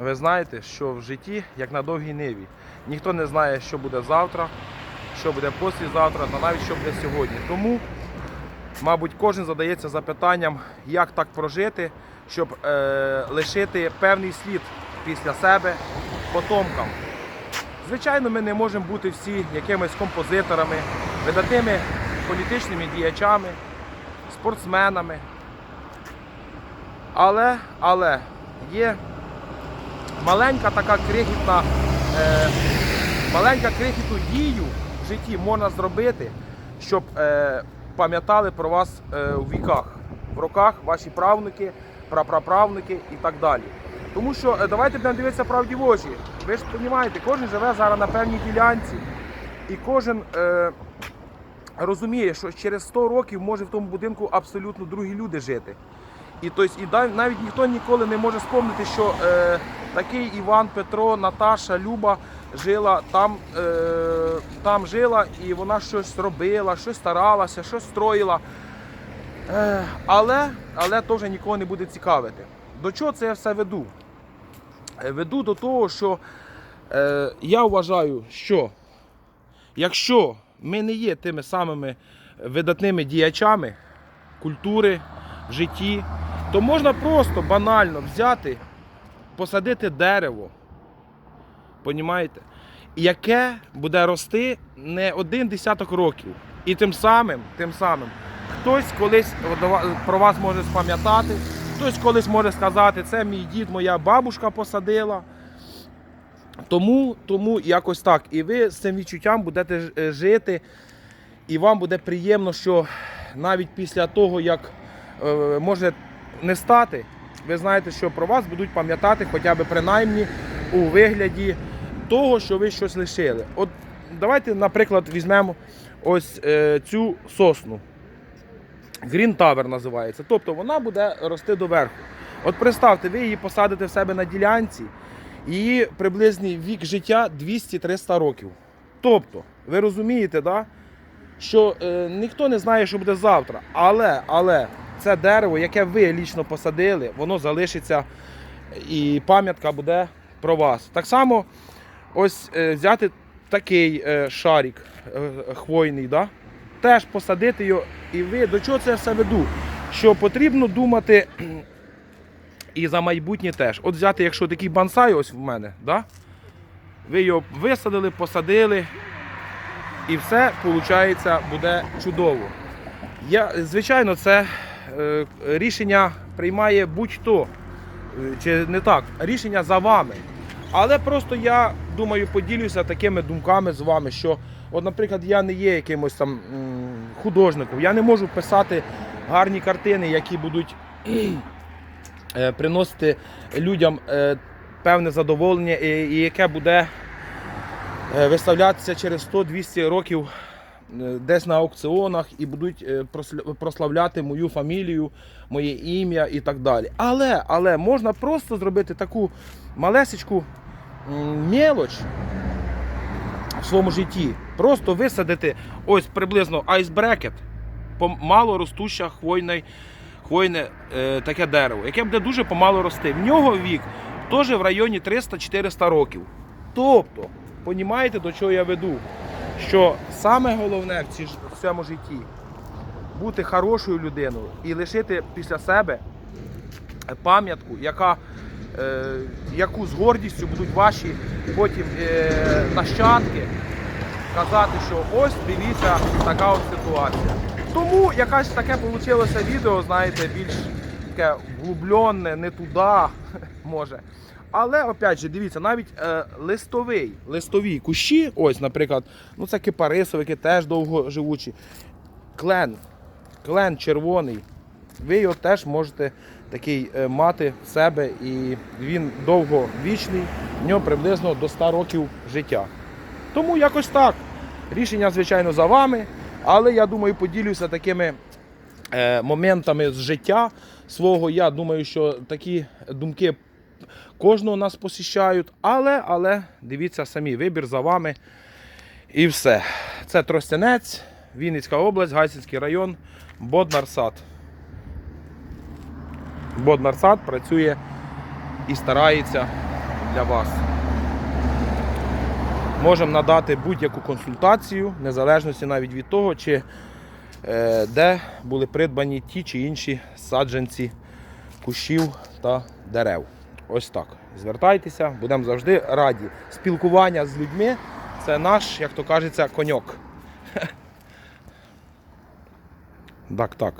ви знаєте, що в житті, як на довгій ниві, ніхто не знає, що буде завтра, що буде післязавтра, та навіть що буде сьогодні. Тому, мабуть, кожен задається запитанням, як так прожити, щоб е, лишити певний слід після себе потомкам. Звичайно, ми не можемо бути всі якимись композиторами, видатними політичними діячами, спортсменами. Але, але є маленька така крихітна, е, маленька крихітну дію в житті можна зробити, щоб е, пам'ятали про вас е, у віках, в роках ваші правнуки, прапраправнуки і так далі. Тому що е, давайте будемо дивитися правді в очі. Ви ж розумієте, кожен живе зараз на певній ділянці, і кожен е, розуміє, що через 100 років може в тому будинку абсолютно другі люди жити. І, тобто, і навіть ніхто ніколи не може спомнити, що е, такий Іван, Петро, Наташа, Люба жила там, е, там жила і вона щось робила, щось старалася, щось строїла. Е, але, але то вже нікого не буде цікавити. До чого це я все веду? Е, Веду до того, що е, я вважаю, що якщо ми не є тими самими видатними діячами культури в житті, то можна просто банально взяти, посадити дерево. Понімаєте? Яке буде рости не один десяток років. І тим самим, тим самим, хтось колись про вас може спам'ятати, хтось колись може сказати, це мій дід, моя бабушка посадила. Тому, тому якось так. І ви з цим відчуттям будете е, жити, і вам буде приємно, що навіть після того, як е, може не стати, ви знаєте, що про вас будуть пам'ятати хоча б принаймні у вигляді того, що ви щось лишили. От давайте, наприклад, візьмемо ось е, цю сосну. Green Tower називається. Тобто вона буде рости доверху. От представте, ви її посадите в себе на ділянці, її приблизний вік життя 200-300 років. Тобто, ви розумієте, да? що е, ніхто не знає, що буде завтра. Але, але це дерево, яке ви лічно посадили, воно залишиться і пам'ятка буде про вас. Так само, ось е, взяти такий е, шарик е, хвойний, да? теж посадити його. І ви до чого це все веду? Що потрібно думати і за майбутнє теж. От взяти, якщо такий бонсай ось в мене, да? ви його висадили, посадили, і все, виходить, буде чудово. Я, звичайно, це рішення приймає будь-хто. Е, Чи не так? Рішення за вами. Але просто я думаю, поділюся такими думками з вами, що, от, наприклад, я не є якимось там художником, я не можу писати гарні картини, які будуть е, приносити людям е, певне задоволення, і, яке буде е, виставлятися через 100-200 років е, десь на аукціонах і будуть е, прославляти мою фамілію, моє ім'я і так далі. Але, але можна просто зробити таку малесечку мелоч в своєму житті. Просто висадити ось приблизно айсбрекет, помало ростуща хвойне, хвойне е, таке дерево, яке буде дуже помало рости. В нього вік теж в районі 300-400 років. Тобто, понімаєте, до чого я веду? Що саме головне в, цьому житті бути хорошою людиною і лишити після себе пам'ятку, яка, е, яку з гордістю будуть ваші потім е, нащадки казати, що ось дивіться така от ситуація. Тому якась таке вийшло відео, знаєте, більш таке вглубленне, не туди, може. Але опять же, дивіться, навіть е, листовий, листові кущі, ось, наприклад, ну це кипарисовики, теж довго живучі. Клен, клен червоний. Ви його теж можете такий е, мати в себе, і він довговічний, в нього приблизно до 100 років життя. Тому якось так. Рішення, звичайно, за вами, але я думаю, поділюся такими е, моментами з життя свого. Я думаю, що такі думки кожного нас посіщають. Але, але дивіться самі, вибір за вами. І все. Це Тростянець, Вінницька область, Гайсинський район, Боднарсад. Боднарсад працює і старається для вас. Можемо надати будь-яку консультацію, незалежності навіть від того, чи е, де були придбані ті чи інші саджанці кущів та дерев. Ось так. Звертайтеся, будемо завжди раді. Спілкування з людьми це наш, як то кажеться, коньок. Так, так.